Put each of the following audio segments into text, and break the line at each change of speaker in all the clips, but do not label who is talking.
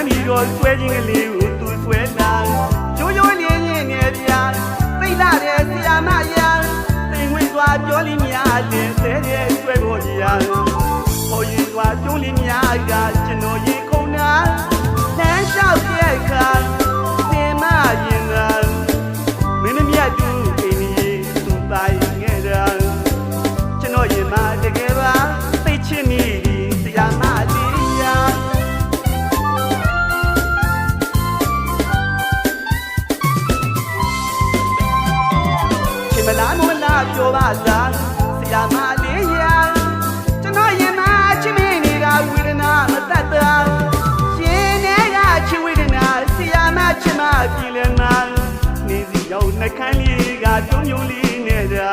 တော့ဆွဲခြင်းကလေးကိုသူဆွဲလာရိုးရိုးလေးလေးနဲ့ဗျာသိလာတဲ့ဆရာမယာသိဝင်စွာပြောလိများတဲ့ဆဲတဲ့ဆွဲဖို့ကြီးယာဟိုရင်စွာကျိုးလိများကကျွန်တော်ရေခုံနာလမ်းလျှောက်တဲ့အခါသင်မရင်ကမင်းမမြတ်တူအိမ်ကြီးသူပိုင်ငဲ့တာကျွန်တော်ရင်မတကယ်ပါသိချင်မိဒီဆရာမ ပြောပါလားဆရာမလေးယာကျွန်တော်ရင်မချစ်မိနေတာဝေဒနာမတတ်တာရှင်တွေကချစ်ဝေဒနာဆရာမချစ်မပြည်လည်းနာနေစီရောက်နှခမ်းလေးကတုံးယုံလေးနေတာ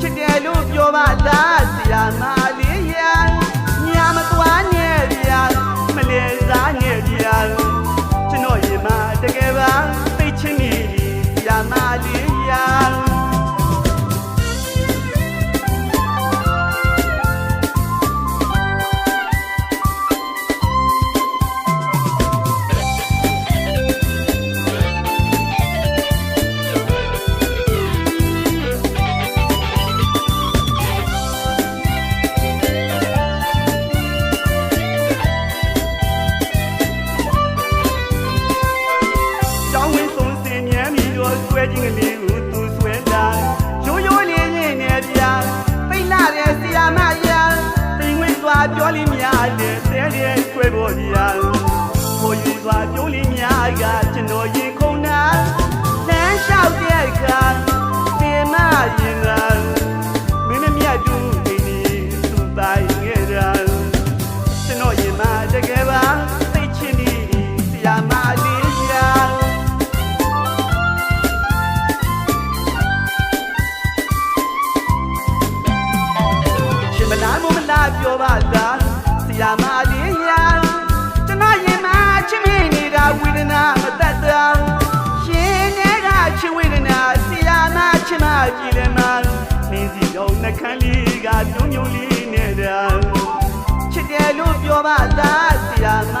ချစ်တယ်လို့ပြောပါလားဆရာမ ခြင်းကလေးကိုသူဆွဲလာရိုးရိုးလေးလေးနဲ့ဗျာသိလာတဲ့ဆရာမယာသိဝင်စွာပြောလိများတဲ့ဆဲတဲ့ဆွဲဖို့ဗျာဟိုယူစွာပြောလိများကကျွန်တော်ရင်ခုန်တာလမ်းလျှောက်တဲ့အခါသင်မရင်က ပြောပါလားဆရာမလေးယာကျွန်တော်ရင်မချစ်မိနေတာဝေဒနာမတတ်တာရှင်တွေကချစ်ဝေဒနာဆရာမချစ်မကြည်လည်းမနေစီတော့နှခမ်းလေးကတုံးညုံလေးနေတာချစ်တယ်လို့ပြောပါလားဆရာမ